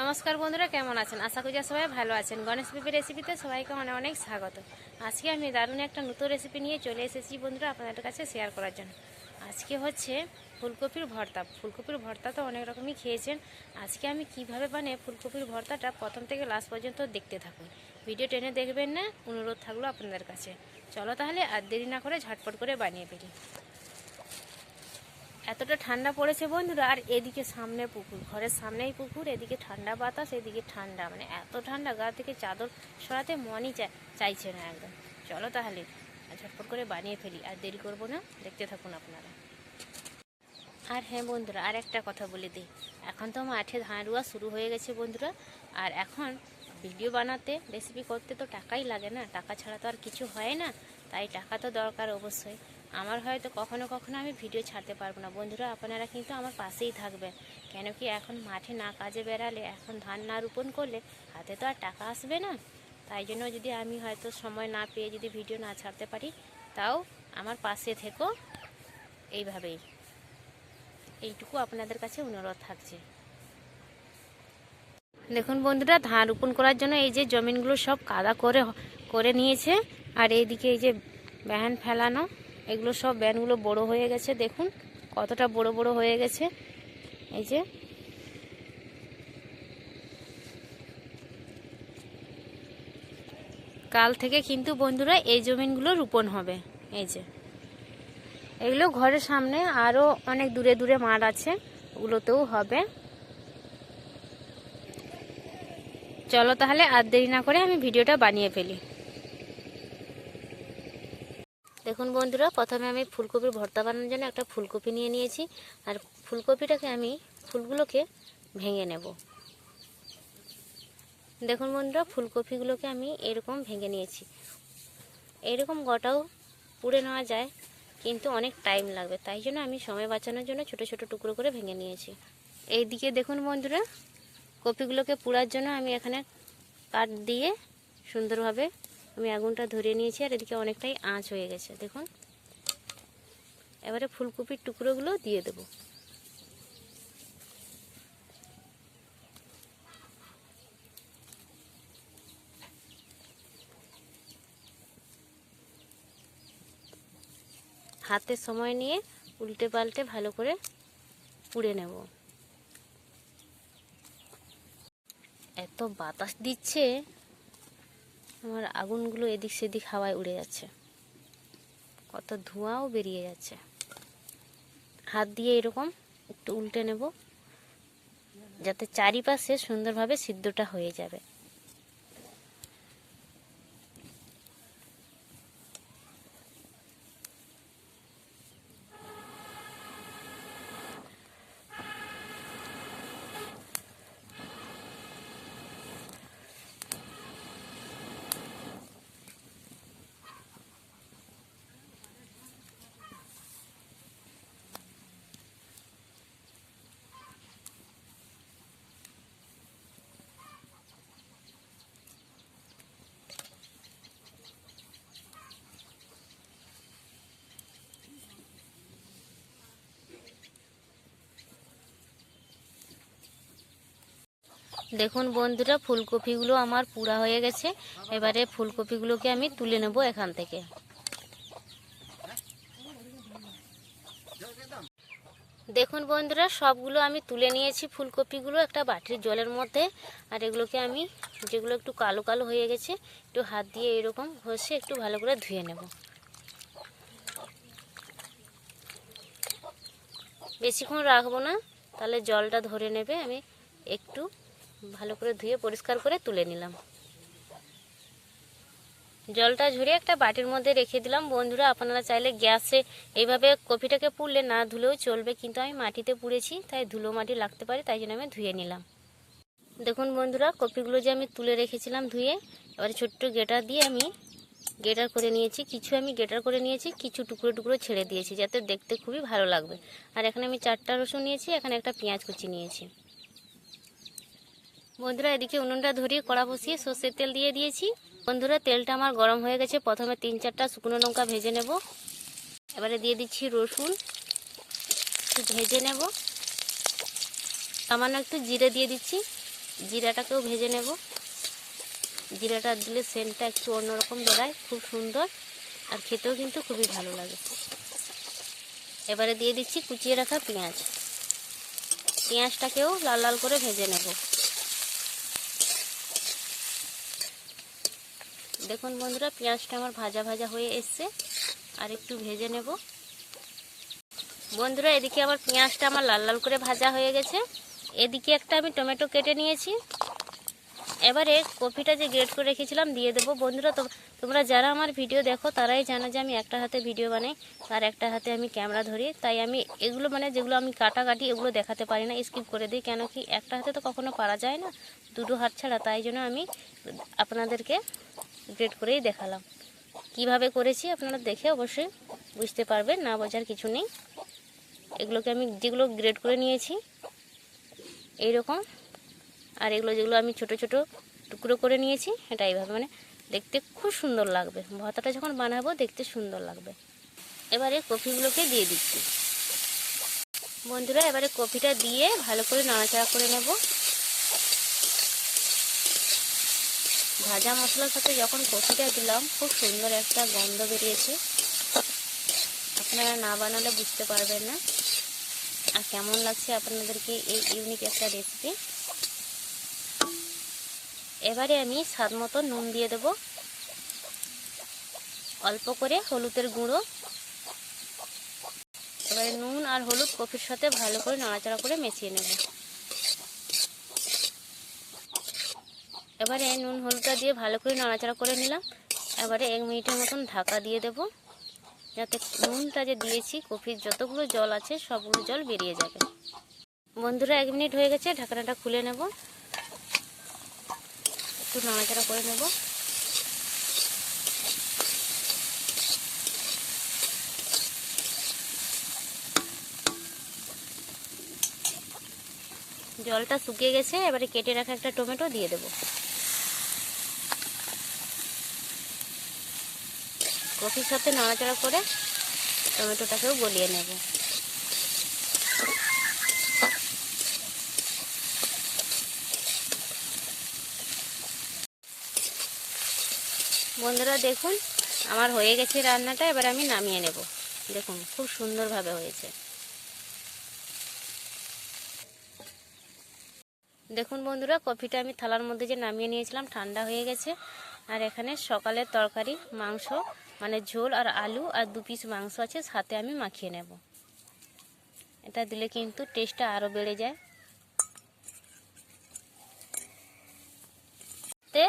নমস্কার বন্ধুরা, কেমন আছেন? আশা করি সবাই ভালো আছেন। গণেশ পিপি রেসিপিতে সবাইকে অনেক অনেক স্বাগত। আজকে আমি দারুণ একটা নতুন রেসিপি নিয়ে চলে এসেছি বন্ধুরা আপনাদের কাছে শেয়ার করার জন্য। আজকে হচ্ছে ফুলকপির ভর্তা। ফুলকপির ভর্তা তো অনেক রকমই খেয়েছেন। আজকে আমি কীভাবে বানিয়ে ফুলকপির ভর্তাটা প্রথম থেকে লাস্ট পর্যন্ত দেখতে থাকুন। ভিডিও টেনে দেখবেন না, অনুরোধ থাকল আপনাদের কাছে। চলো তাহলে আর দেরি না করে ঝটপট করে বানিয়ে ফেলি। এতটা ঠান্ডা পড়েছে বন্ধুরা, আর এদিকে সামনে পুকুর, ঘরের সামনেই পুকুর, এদিকে ঠান্ডা বাতাস, এদিকে ঠান্ডা মানে এত ঠান্ডা, গা থেকে চাদর সরাতে মনই চাই- চাইছে না একদম। চলো তাহলে ঝটপট করে বানিয়ে ফেলি, আর দেরি করব না, দেখতে থাকুন আপনারা। আর হ্যাঁ বন্ধুরা, আর একটা কথা বলে দিই। এখন তো মাঠে ধান রুয়া শুরু হয়ে গেছে বন্ধুরা, আর এখন ভিডিও বানাতে রেসিপি করতে তো টাকাই লাগে না, টাকা ছাড়া তো আর কিছু হয় না, তাই টাকা তো দরকার অবশ্যই। আমার হয়তো কখনো কখনো আমি ভিডিও ছাড়তে পারব না। বন্ধুরা, আপনারা কিন্তু আমার পাশেই থাকবেন। কেন কি এখন মাঠে না কাজে বেরালে এখন ধান না রোপণ করলে হাতে তো আর টাকা আসবে না। তাই জন্য যদি আমি হয়তো সময় না পেয়ে যদি ভিডিও না ছাড়তে পারি, তাও আমার পাশে থেকো। এইভাবেই। এইটুকু আপনাদের কাছে অনুরোধ থাকছে। দেখুন বন্ধুরা, ধান রোপণ করার জন্য এই যে জমিনগুলো সব কাদা করে করে নিয়েছে। আর এইদিকে এই যে ব্যান ফেলানো। এগুলো সব ব্যানগুলো বড় হয়ে গেছে, দেখুন কতটা বড় বড় হয়ে গেছে। এই যে। কাল থেকে কিন্তু বন্ধুরা এই জমিনগুলো রোপণ হবে। এই যে। এগুলো ঘরের সামনে আরও অনেক দূরে দূরে মাঠ আছে, ওগুলোতেও হবে। চলো তাহলে আর দেরি না করে আমি ভিডিওটা বানিয়ে ফেলি। দেখুন বন্ধুরা, প্রথমে আমি ফুলকপির ভর্তা বানানোর জন্য একটা ফুলকপি নিয়ে নিয়েছি। আর ফুলকপিটাকে আমি ফুলগুলোকে ভেঙে নেব। দেখুন বন্ধুরা, ফুলকপিগুলোকে আমি এরকম ভেঙে নিয়েছি। এরকম গোটাও পুড়ে নেওয়া যায়, কিন্তু অনেক টাইম লাগবে। তাই জন্য আমি সময় বাঁচানোর জন্য ছোট ছোট টুকরো করে ভেঙে নিয়েছি। এই দিকে দেখুন বন্ধুরা, কপিগুলোকে পোড়ার জন্য আমি এখানে কাঠ দিয়ে সুন্দরভাবে আমি আগুনটা ধরিয়ে নিয়েছি আর এদিকে অনেকটাই আঁচ হয়ে গেছে, দেখুন। এবারে ফুলকপির টুকরোগুলো দিয়ে দেব। হাতে সময় নিয়ে উল্টে পাল্টে ভালো করে পুড়ে নেব। এত বাতাস দিচ্ছে আমার আগুনগুলো এদিক সেদিক হাওয়ায় উড়ে যাচ্ছে। কত ধোঁয়াও বেরিয়ে যাচ্ছে। হাত দিয়ে এরকম একটু উল্টে নেব, যাতে চারিপাশে সুন্দরভাবে সিদ্ধটা হয়ে যাবে। দেখুন বন্ধুরা, ফুলকপিগুলো আমার পুরা হয়ে গেছে। এবারে ফুলকপিগুলোকে আমি তুলে নেব এখান থেকে। দেখুন বন্ধুরা, সবগুলো আমি তুলে নিয়েছি ফুলকপিগুলো একটা বাটির জলের মধ্যে। আর এগুলোকে আমি, যেগুলো একটু কালো কালো হয়ে গেছে, একটু হাত দিয়ে এরকম ঘষে একটু ভালো করে ধুয়ে নেব। বেশিক্ষণ রাখব না, তাহলে জলটা ধরে নেবে, আমি একটু ভালো করে ধুয়ে পরিষ্কার করে তুলে নিলাম। জলটা ঝরিয়ে একটা বাটির মধ্যে রেখে দিলাম। বন্ধুরা, আপনারা চাইলে গ্যাসে এইভাবে কপিটাকে পুড়লে না ধুলেও চলবে, কিন্তু আমি মাটিতে পুড়েছি, তাই ধুলো মাটি লাগতে পারে, তাই জন্য আমি ধুয়ে নিলাম। দেখুন বন্ধুরা কপিগুলো যে আমি তুলে রেখেছিলাম ধুয়ে, এবারে ছোট্ট গেটার দিয়ে আমি গেটার করে নিয়েছি। কিছু আমি গেটার করে নিয়েছি, কিছু টুকরো টুকরো ছেড়ে দিয়েছি, যাতে দেখতে খুবই ভালো লাগবে। আর এখানে আমি চারটা রসুন নিয়েছি, এখানে একটা পেঁয়াজ কুচি নিয়েছি। বন্ধুরা এদিকে উনুনটা ধরিয়ে কড়া বসিয়ে সর্ষের তেল দিয়ে দিয়েছি। বন্ধুরা, তেলটা আমার গরম হয়ে গেছে। প্রথমে তিন চারটা শুকনো লঙ্কা ভেজে নেব। এবারে দিয়ে দিচ্ছি রসুন। ভেজে নেব। সামান্য একটু জিরে দিয়ে দিচ্ছি। জিরাটাকেও ভেজে নেব। জিরাটা দিলে সেন্টটা একটু অন্যরকম বেড়ায় খুব সুন্দর আর খেতেও কিন্তু খুবই ভালো লাগে। এবারে দিয়ে দিচ্ছি কুচিয়ে রাখা পেঁয়াজ। পেঁয়াজটাকেও লাল লাল করে ভেজে নেব। দেখুন বন্ধুরা, পেঁয়াজটা আমার ভাজা ভাজা হয়ে এসছে। আর একটু ভেজে নেব। বন্ধুরা, এদিকে আমার পেঁয়াজটা আমার লাল লাল করে ভাজা হয়ে গেছে। এদিকে একটা আমি টমেটো কেটে নিয়েছি। এবারে কপিটা যে গ্রেড করে রেখেছিলাম, দিয়ে দেবো। বন্ধুরা তোমরা যারা আমার ভিডিও দেখো, তারাই জানো যে আমি একটা হাতে ভিডিও বানাই, আর একটা হাতে আমি ক্যামেরা ধরি। তাই আমি এগুলো মানে যেগুলো আমি কাটাকাটি, এগুলো দেখাতে পারি না, স্কিপ করে দিই। কেন কি, একটা হাতে তো কখনো পারা যায় না, দুটো হাত ছাড়া। তাই জন্য আমি আপনাদেরকে গ্রেড করেই দেখালাম। কীভাবে করেছি আপনারা দেখে অবশ্যই বুঝতে পারবেন, না বোঝার কিছু নেই। এগুলোকে আমি যেগুলো গ্রেড করে নিয়েছি, এইরকম। আর এগুলো যেগুলো আমি ছোট ছোট টুকরো করে নিয়েছি, এটা এইভাবে মানে দেখতে খুব সুন্দর লাগবে। ভর্তাটা যখন বানাবো দেখতে সুন্দর লাগবে। এবারে কফিগুলোকে দিয়ে দিচ্ছি। বন্ধুরা, এবারে কফিটা দিয়ে ভালো করে নাড়াচাড়া করে নেব। ভাজা মশলার সাথে যখন কফিটা দিলাম, খুব সুন্দর একটা গন্ধ বেরিয়েছে। আপনারা না বানালে বুঝতে পারবেন না। আর কেমন লাগছে আপনাদেরকে এই ইউনিক একটা রেসিপি এবারে আমি স্বাদ মতো নুন দিয়ে দেব। অল্প করে হলুদের গুঁড়ো। এবারে নুন আর হলুদ কফির সাথে ভালো করে নাড়াচাড়া করে মিশিয়ে নেব। এবারে নুন হলুদটা দিয়ে ভালো করে নাড়াচাড়া করে নিলাম। এবারে এক মিনিটের মতন ঢাকা দিয়ে দেব। যাতে নুনটা যে দিয়েছি, কফির যতগুলো জল আছে, সবগুলো জল বেরিয়ে যাবে। বন্ধুরা, এক মিনিট হয়ে গেছে, ঢাকনাটা খুলে নেব। একটু নাড়াচাড়া করে নেব। জলটা শুকিয়ে গেছে, এবারে কেটে রাখা একটা টমেটো দিয়ে দেব। কফির সাথে নাড়াচাড়া করে টমেটোটাকেও গলিয়ে নেব। বন্ধুরা দেখুন, আমার হয়ে গেছে রান্নাটা, এবার আমি নামিয়ে নেব। দেখুন, খুব সুন্দরভাবে হয়েছে। দেখুন বন্ধুরা, কফিটা আমি থালার মধ্যে যে নামিয়ে নিয়েছিলাম, ঠান্ডা হয়ে গেছে। আর এখানে সকালের তরকারি, মাংস মানে ঝোল আর আলু আর দু পিস মাংস আছে, সাথে আমি মাখিয়ে নেব। এটা দিলে কিন্তু টেস্টটা আরও বেড়ে যায়। তে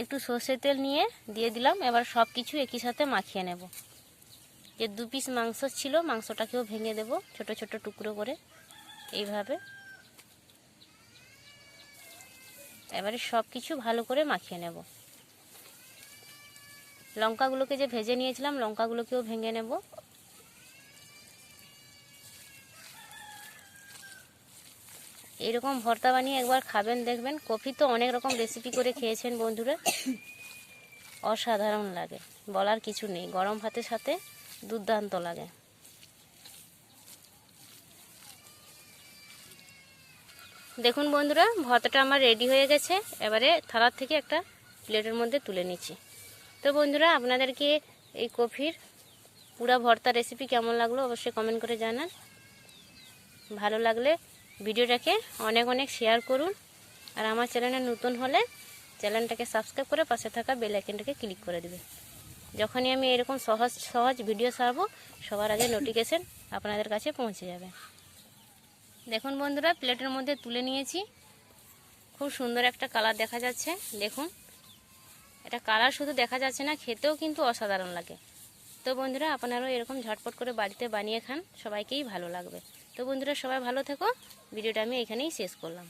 একটু সর্ষের তেল নিয়ে দিয়ে দিলাম, এবার সব কিছু একই সাথে মাখিয়ে নেব। যে দু পিস মাংস ছিল, মাংসটাকেও ভেঙে দেব, ছোট ছোট টুকরো করে, এইভাবে। এবারে সব কিছু ভালো করে মাখিয়ে নেব। লঙ্কাগুলোকে যে ভেজে নিয়েছিলাম, লঙ্কাগুলোকেও ভেঙে নেব। এরকম ভর্তা বানিয়ে একবার খাবেন, দেখবেন কফি তো অনেক রকম রেসিপি করে খেয়েছেন বন্ধুরা। অসাধারণ লাগে, বলার কিছু নেই, গরম ভাতের সাথে দুর্দান্ত লাগে। দেখুন বন্ধুরা, ভর্তাটা আমার রেডি হয়ে গেছে। এবারে থালার থেকে একটা প্লেটের মধ্যে তুলে নিচ্ছি। তো বন্ধুরা, আপনাদেরকে এই কফির পুরা ভর্তা রেসিপি কেমন লাগল অবশ্যই কমেন্ট করে জানান। ভালো লাগলে ভিডিওটাকে অনেক অনেক শেয়ার করুন। আর আমার চ্যানেলে নতুন হলে চ্যানেলটাকে সাবস্ক্রাইব করে পাশে থাকা বেল আইকনটাকে ক্লিক করে দেবে যখনই আমি এরকম সহজ সহজ ভিডিও ছাড়বো, সবার আগে নোটিফিকেশন আপনাদের কাছে পৌঁছে যাবে। দেখুন বন্ধুরা প্লেটের মধ্যে তুলে নিয়েছি। খুব সুন্দর একটা কালার দেখা যাচ্ছে, দেখুন। এটা কালার শুধু দেখা যাচ্ছে না, খেতেও কিন্তু অসাধারণ লাগে। তো বন্ধুরা, আপনারাও এরকম ঝটপট করে বাড়িতে বানিয়ে খান, সবাইকেই ভালো লাগবে। তো বন্ধুরা, সবাই ভালো থেকো। ভিডিওটা আমি এখানেই শেষ করলাম।